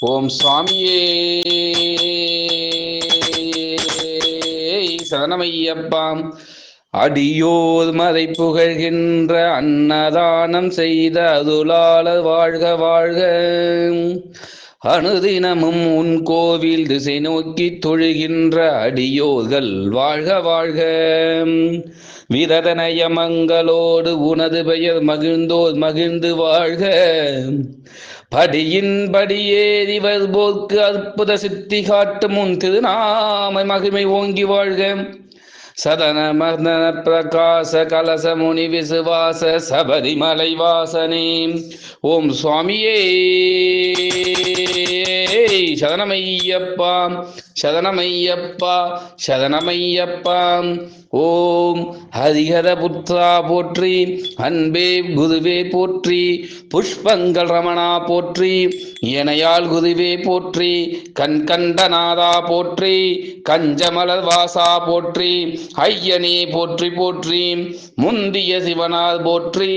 ஓம் சுவாமியே. சரணமையப்பாம். அடியோர் மறை புகழ்கின்ற அன்னதானம் செய்த அதுலால வாழ்க வாழ்க. அனுதினமும் உன் கோவில் திசை நோக்கி தொழுகின்ற அடியோர்கள் வாழ்க வாழ்க. விரதனய மங்களோடு உனது பெயர் மகிழ்ந்தோர் மகிழ்ந்து வாழ்க. படியின் படியேறிவர் போர்க்கு அற்புத சித்தி காட்டும் உன் திருநாமை மகிமை ஓங்கி வாழ்க. சதன மர்தன பிரகாச கலச முனி விசுவாச சபரிமலை வாசனே ஓம் சுவாமியே. சதனமையப்பா சதனமையப்பா சதனமையப்பா. ஓம் ஹரிஹர புத்ரா போற்றி அன்பே குருவே போற்றி புஷ்பங்கள் ரமணா போற்றி இணையால் குருவே போற்றி கண்கண்டநாதா போற்றி கஞ்சமலர் வாசா போற்றி ஐயனே போற்றி போற்றி முந்திய சிவனார் போற்றி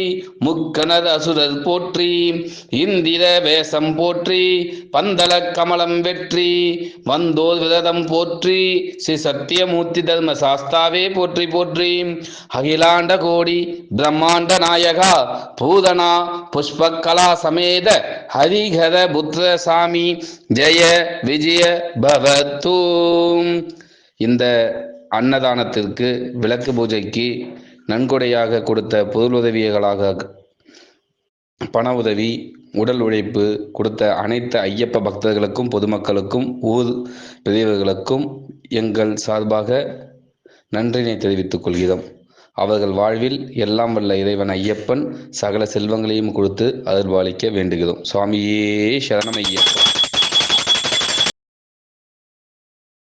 முக்கனர் அசுரர் போற்றி இந்திர வேஷம் போற்றி பந்தல கமலம் வெற்றி வந்தோர் விரதம் போற்றி ஸ்ரீ சத்தியமூர்த்தி தர்ம சாஸ்தாவே போற்றி போற்றி போற்றி. அகிலாண்ட கோடி பிரம்மாண்ட நாயகா பூதனா புஷ்பகலா சமேத ஹரிஹர புத்திர சாமி ஜெய விஜய பவத்தூம் இந்த அன்னதானத்திற்கு விளக்கு பூஜைக்கு நன்கொடையாக கொடுத்த பொருளுதவியர்களாக பண உதவி உடல் உழைப்பு கொடுத்த அனைத்து ஐயப்ப பக்தர்களுக்கும் பொதுமக்களுக்கும் ஊர் பெரியவர்களுக்கும் எங்கள் சார்பாக நன்றினை தெரிவித்துக் கொள்கிறோம். அவர்கள் வாழ்வில் எல்லாம் வல்ல இறைவன் ஐயப்பன் சகல செல்வங்களையும் கொடுத்து அருள்பாலிக்க வேண்டுகிறோம். சுவாமியே சரணம் ஐயப்பன்.